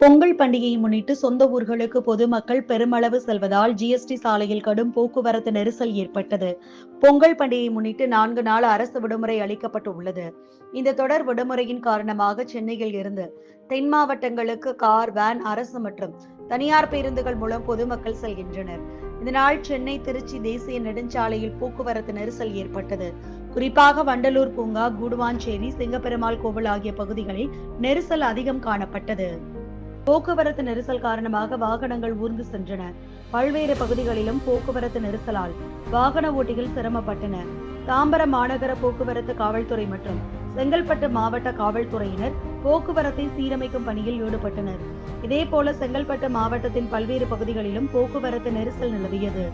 பொங்கல் பண்டிகையை முன்னிட்டு சொந்த ஊர்களுக்கு பொதுமக்கள் பெருமளவு செல்வதால் ஜிஎஸ்டி சாலையில் கடும் போக்குவரத்து நெரிசல் ஏற்பட்டது. பொங்கல் பண்டிகையை முன்னிட்டு நான்கு நாள் அரசு விடுமுறை அளிக்கப்பட்டு உள்ளது இந்த தொடர் விடுமுறையின் காரணமாக சென்னையில் இருந்து தென் மாவட்டங்களுக்கு கார் வேன் அரசு மற்றும் தனியார் பேருந்துகள் மூலம் பொதுமக்கள் செல்கின்றனர். இதனால் சென்னை திருச்சி தேசிய நெடுஞ்சாலையில் போக்குவரத்து நெரிசல் ஏற்பட்டது. குறிப்பாக வண்டலூர் பூங்கா கூடுவாஞ்சேரி சிங்கப்பெருமாள் கோவில் ஆகிய பகுதிகளில் நெரிசல் அதிகம் காணப்பட்டது. போக்குவரத்து நெரிசல் காரணமாக வாகனங்கள் ஊர்ந்து சென்றன. பல்வேறு பகுதிகளிலும் போக்குவரத்து நெரிசலால் வாகன ஓட்டிகள் சிரமப்பட்டன. தாம்பரம் மாநகர போக்குவரத்து காவல்துறை மற்றும் செங்கல்பட்டு மாவட்ட காவல்துறையினர் போக்குவரத்தை சீரமைக்கும் பணியில் ஈடுபட்டனர். இதேபோல செங்கல்பட்டு மாவட்டத்தின் பல்வேறு பகுதிகளிலும் போக்குவரத்து நெரிசல் நிலவியது.